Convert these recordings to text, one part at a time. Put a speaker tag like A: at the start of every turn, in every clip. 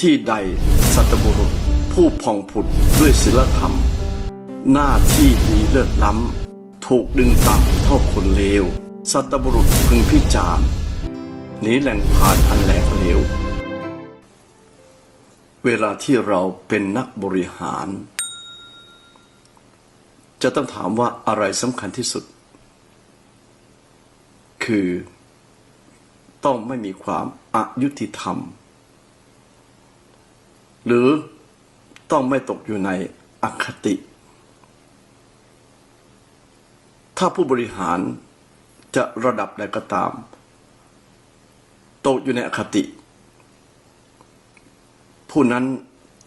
A: ที่ใดสัตบุรุษ ผู้ผ่องผุดด้วยศีลธรรม หน้าที่ดีเลิศล้ำ ถูกดึงต่ำเท่าคนเลว สัตบุรุษพึงพิจารณ์หนีแหล่งผ่านอันแหลกเหลว เวลาที่เราเป็นนักบริหาร จะต้องถามว่าอะไรสำคัญที่สุด คือต้องไม่มีความอายุติธรรม หรือต้องไม่ตกอยู่ในอคติ ถ้าผู้บริหารจะระดับใดก็ตาม ตกอยู่ในอคติ ผู้นั้น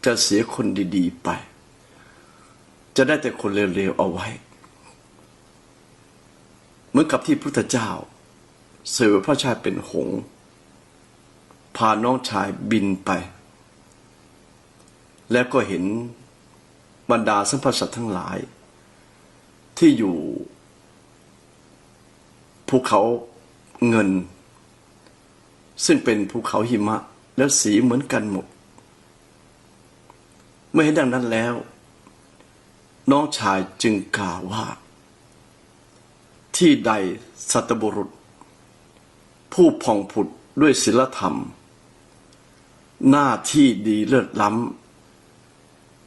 A: จะเสียคนดีๆไป จะได้แต่คนเร็วๆเอาไว้ เหมือนกับที่พระพุทธเจ้าเสือพระชายเป็นหง พาน้องชายบินไป แล้วก็เห็นบรรดาสัมพสัตว์ทั้งหลาย ที่อยู่ภูเขาเงิน ซึ่งเป็นภูเขาหิมะ แล้วสีเหมือนกันหมด เมื่อเห็นดังนั้นแล้ว น้องชายจึงกล่าวว่า ที่ใดสัตบุรุษ ผู้ผ่องผุดด้วยศีลธรรม หน้าที่ดีเลิศล้ำ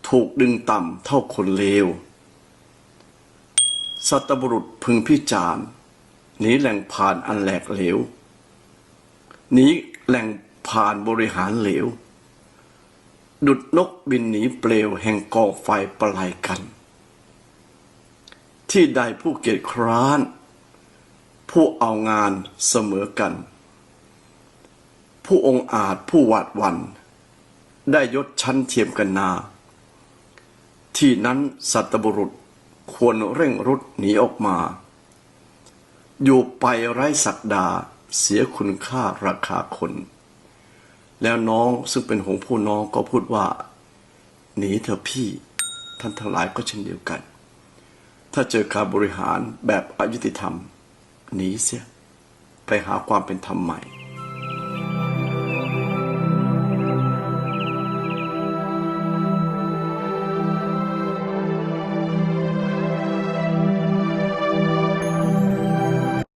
A: ถูกดึงต่ำเท่าคนเลว สัตบุรุษพึงพิจารณ์หนีแหล่งผ่านอันแหลกเหลวหนีแหล่งผ่านบริหารเหลว ดุดนกบินหนีเปลวแห่งกองไฟประไลกัน ที่ใดผู้เกียจคร้าน ผู้เอางานเสมอกัน ผู้องอาจผู้หวาดวัน ได้ยศชั้นเทียมกันนา ที่นั้นสัตบุรุษควรเร่งรุดหนีออกมา อยู่ไปไร้ศักดาเสียคุณค่าราคาคน แล้วน้องซึ่งเป็นหงผู้น้องก็พูดว่า หนีเถอะพี่ ท่านทั้งหลายก็เช่นเดียวกัน ถ้าเจอการบริหารแบบอายุติธรรม หนีเสีย ไปหาความเป็นธรรมใหม่